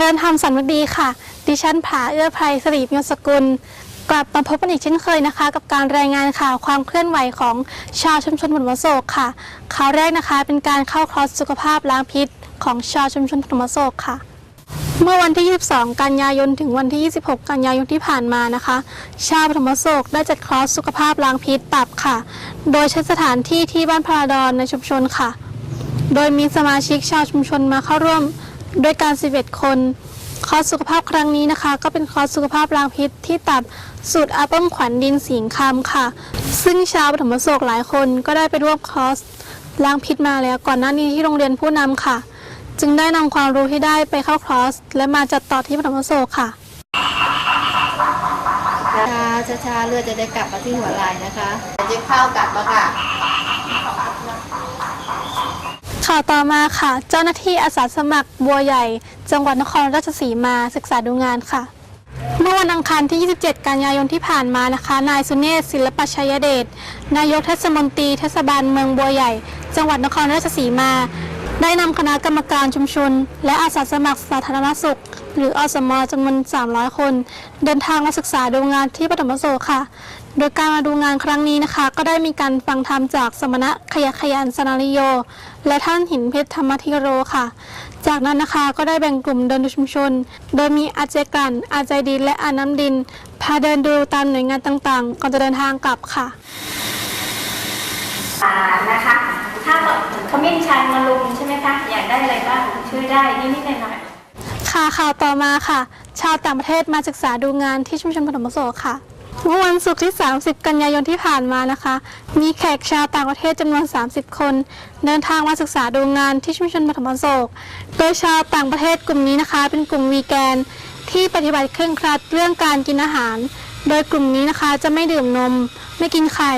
ริญธรรมสันวดีค่ะ ดิฉันผาเอื้อไพรสรีพิยศกุล กลับมาพบกันอีกเช่นเคยนะคะ กับการรายงานข่าวความเคลื่อนไหวของชาวชุมชนปฐมโศกค่ะข่าวแรกนะคะ เป็นการเข้าคอร์สสุขภาพล้างพิษ ของชาวชุมชนปฐมโศกค่ะ เมื่อวันที่ 22 กันยายนถึงวันที่ 26 กันยายนที่ผ่านมานะคะ ชาวปฐมโศกได้จัดคอร์สสุขภาพล้างพิษตับค่ะ โดยใช้สถานที่ที่บ้านพระราดอนในชุมชนค่ะ โดยมีสมาชิกชาวชุมชนมาเข้าร่วม ด้วยการ 11 คน คอร์สสุขภาพครั้งนี้นะคะ ก็เป็นคอร์สสุขภาพล้างพิษที่ตับสูตรอาป้อมขวัญดินสิงคำค่ะ ซึ่งชาวปฐมโศกหลายคนก็ได้ไปร่วมคอร์สล้างพิษมาแล้วก่อนหน้านี้ที่โรงเรียนผู้นำค่ะ จึงได้นำความรู้ที่ได้ไปเข้าคอร์สและมาจัดต่อที่ปฐมโศกค่ะช้าช้าช้าๆเลือดจะได้กลับมาที่หัวไหล่นะคะจะเข้ากลับมาค่ะ ข่าวต่อมาค่ะ เจ้าหน้าที่อาสาสมัครบัวใหญ่ จังหวัดนครราชสีมาศึกษาดูงานค่ะ เมื่อวันอังคารที่ 27 กันยายนที่ผ่านมานะคะ นายสุเนศศิลปชัยเดช นายกเทศมนตรีเทศบาลเมืองบัวใหญ่ จังหวัดนครราชสีมา ได้นำคณะกรรมการชุมชน และอาสาสมัครสาธารณสุข หรืออสมจำนวน 300 คน เดินทางมาศึกษาดูงานที่ปฐมโศกค่ะโดยการมาดูงานครั้งนี้นะคะ ก็ได้มีการฟังธรรมจากสมณะขยะขยันสนาริโย และท่านหินเพชรธรรมธิโรค่ะ จากนั้นนะคะก็ได้แบ่งกลุ่มเดินดูชุมชน โดยมีอาเจกันอาใจดินและอาน้ำดิน พาเดินดูตามหน่วยงานต่างๆ ก่อนจะเดินทางกลับค่ะอ่านะคะ ถ้าขมิ้นชันมาลุมใช่ไหมคะอยากได้อะไรบ้างช่วยได้นิดๆหน่อยๆค่ะข่าวต่อมาค่ะ ชาวต่างประเทศมาศึกษาดูงานที่ชุมชนปฐมโศกค่ะ เมื่อวันศุกร์ที่ 30 กันยายนที่ผ่านมานะคะ มีแขกชาวต่างประเทศจำนวน 30 คน เดินทางมาศึกษาดูงานที่ชุมชนปฐมโศก โดยชาวต่างประเทศกลุ่มนี้นะคะ เป็นกลุ่มวีแกนที่ปฏิบัติเคร่งครัดเรื่องการกินอาหาร โดยกลุ่มนี้นะคะจะไม่ดื่มนม ไม่กินไข่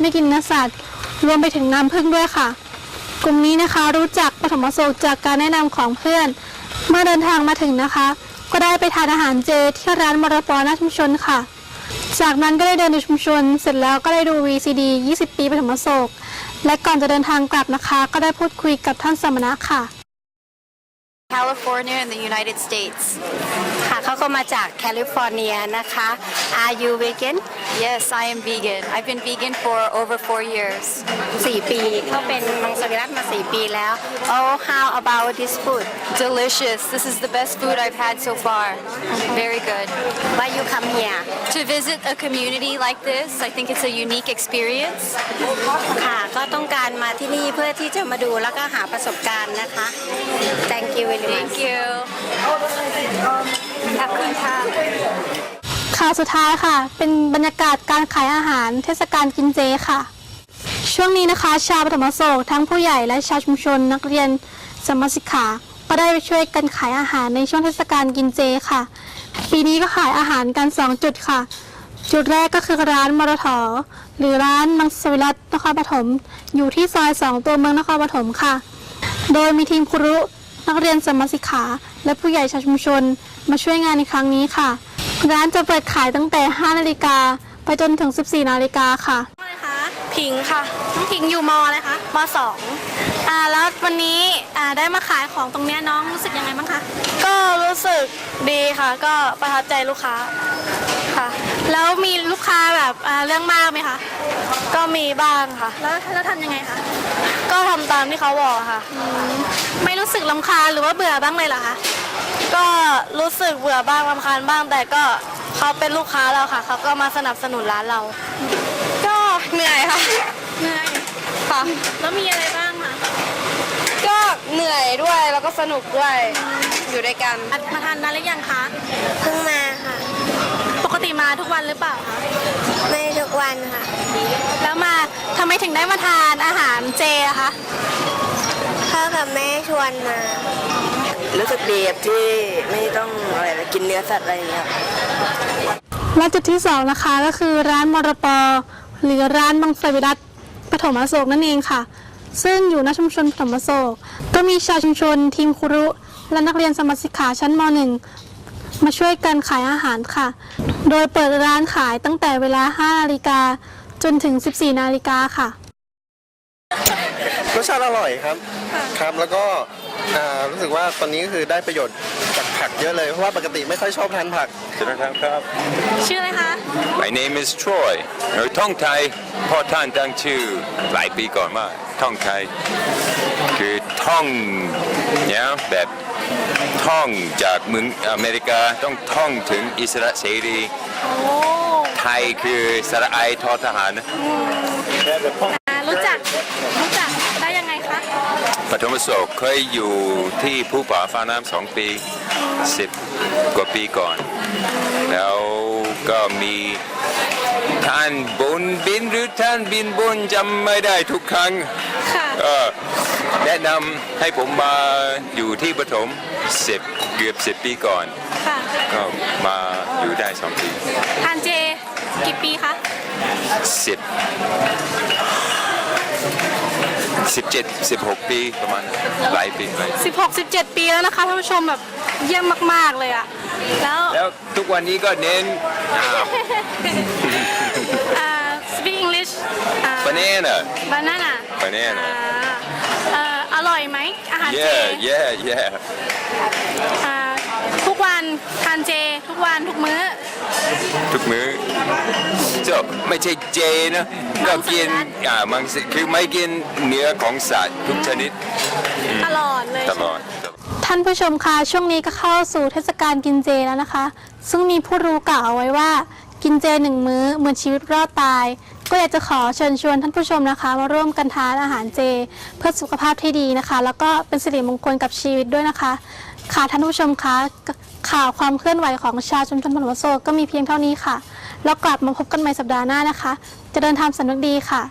ไม่กินเนื้อสัตว์ รวมไปถึงน้ำผึ้งด้วยค่ะ กลุ่มนี้นะคะรู้จักปฐมโศกจากการแนะนำของเพื่อน เมื่อเดินทางมาถึงนะคะ ก็ได้ไปทานอาหารเจที่ร้านมรปอหน้าชุมชนค่ะ จากนั้นก็ได้เดินดูชุมชน เสร็จแล้วก็ได้ดู VCD 20 ปีปฐมโศก และก่อนจะเดินทางกลับนะคะ ก็ได้พูดคุยกับท่านสมณะค่ะ California in the United States. ค่ะเขาก็มาจากแคลิฟอร์เนียนะคะ Are you vegan Yes, I am vegan. I've been vegan for over four years. 4 ปีเขาเป็นมังสวิรัตมา 4 ปีแล้ว Oh how about this food Delicious. This is the best food I've had so far. Very good. Why you come here To visit a community like this, I think it's a unique experience. ค่ะ ก็ต้องการมาที่นี่เพื่อที่จะมาดูแล้วก็หาประสบการณ์นะคะ Thank you very much Thank you. าวสุดท้ายค่ะ เป็นบรรยากาศการขายอาหารเทศกาลกินเจค่ะ ช่วงนี้นะคะ ชาวปฐมโศกทั้งผู้ใหญ่และชาวชุมชนนักเรียนสมสิกขาก็ได้ไปช่วยกันขายอาหารในช่วงเทศกาลกินเจค่ะ ปีนี้ก็ขายอาหารกัน 2 จุดค่ะ จุดแรกก็คือร้านมรทหรือร้านมังสวิรัตนครปฐมอยู่ที่ซอย 2 ตัวเมืองนครปฐมค่ะ โดยมีทีมครุนักเรียนสมสิกขา และผู้ใหญ่ชาวชุมชน มาช่วยงานในครั้งนี้ค่ะ ร้านจะเปิดขายตั้งแต่ 5 นาฬิกาไปจนถึง 14 นาฬิกาค่ะพิงค่ะน้องพิงอยู่มอะไรคะมสองอ่าแล้ววันนี้อ่าได้มาขายของตรงเนี้ยน้องรู้สึกยังไงบ้างคะก็รู้สึกดีค่ะ ก็ประทับใจลูกค้าค่ะ แล้วมีลูกค้าแบบอ่าเรื่องมากไหมคะก็มีบ้างค่ะ แล้วแล้วทำยังไงคะก็ทำตามที่เขาบอกค่ะ ไม่รู้สึกลำคาญหรือว่าเบื่อบ้างเลยเหรอคะ ก็รู้สึกเบื่อบ้างรำคาญบ้าง แต่ก็เขาเป็นลูกค้าเราค่ะ เขาก็มาสนับสนุนร้านเรา ก็เหนื่อยค่ะ เหนื่อยค่ะ แล้วมีอะไรบ้างคะ ก็เหนื่อยด้วยแล้วก็สนุกด้วย อยู่ด้วยกันอะมาทานนานหรือยังคะ เพิ่งมาค่ะ ปกติมาทุกวันหรือเปล่าคะ ไม่ทุกวันค่ะ แล้วมาทำไมถึงได้มาทานอาหารเจอะคะ พ่อกับแม่ชวนมา รู้สึกดีครับที่ไม่ต้องอะไรนะกินเนื้อสัตว์อะไรอย่างเงี้ยและจุดที่สองนะคะก็คือร้านมรปอหรือร้านมังสวิรัตปฐมอโศกนั่นเองค่ะ ซึ่งอยู่ณชุมชนปฐมอโศกก็มีชาวชุมชน ทีมครุ และนักเรียนสมัครศึกษาชั้นม .1 มาช่วยกันขายอาหารค่ะ โดยเปิดร้านขายตั้งแต่เวลา 5 นาฬิกาจนถึง 14 นาฬิกาค่ะรสชาติอร่อยครับ ครับ แล้วก็อ่า รู้สึกสึกว่าตอนนี้ก็คือได้ประโยชน์จากผักเยอะเลย เพราะว่าปกติไม่ค่อยชอบทานผักใช่ไหมครับครับ ชื่ออะไรคะ My name is Troy เออท่องไทยพ่อท่านตั้งชื่อหลายปีก่อนว่าท่องไทยคือท่องเนี่ยแบบท่องจากเมืองอเมริกาต้องท่องถึงอิสระเสรีโอ้ไทยคือสระไอทอทหารนะอ่ารู้จัก รู้จักได้ยังไงคะ ป ฐมโศกเคยอยู่ที่ภูผาฟ้าน้ำสองปีสิบกว่าปีก่อน แล้วก็มีท่านบนบินหรือท่านบินบนจำไม่ได้ทุกครั้งก็แนะนำให้ผมมาอยู่ที่ปฐมสิบเกือบสิบปีก่อน ก็มาอยู่ได้สองปีท่านเจกี่ปีคะสิบ สิบเจ็ดสิบหกปีประมาณนั้นหลายปีหลายปี16 17 ปีแล้วนะคะท่านผู้ชมแบบเยี่ยมมาก ๆ เลยอะแล้วแล้วทุกวันนี้ก็เน้นอ้าวอ่า speak English อ่า banana banana banana อ่าเอ่ออร่อยไหมอาหารเจ yeah yeah yeah อ่าทุกวันทานเจทุกวันทุกมื้อ ทุกมื้อจะไม่ใช่เจนะก็กินอ่ามังสวิรัติคือไม่กินเนื้อของสัตว์ทุกชนิดตลอดเลย ตลอด ท่านผู้ชมคะช่วงนี้ก็เข้าสู่เทศกาลกินเจแล้วนะคะ ซึ่งมีผู้รู้กล่าวเอาไว้ว่า กินเจหนึ่งมื้อเหมือนชีวิตรอดตาย ก็อยากจะขอเชิญชวนท่านผู้ชมนะคะ มาร่วมกันทานอาหารเจ เพื่อสุขภาพที่ดีนะคะ แล้วก็เป็นสิริมงคลกับชีวิตด้วยนะคะ ค่ะท่านผู้ชมคะข่าวความเคลื่อนไหวของชาวชุมชนพนมโซก็มีเพียงเท่านี้ค่ะ แล้วกลับมาพบกันใหม่สัปดาห์หน้านะคะ จะเดินทางสนุกดีค่ะ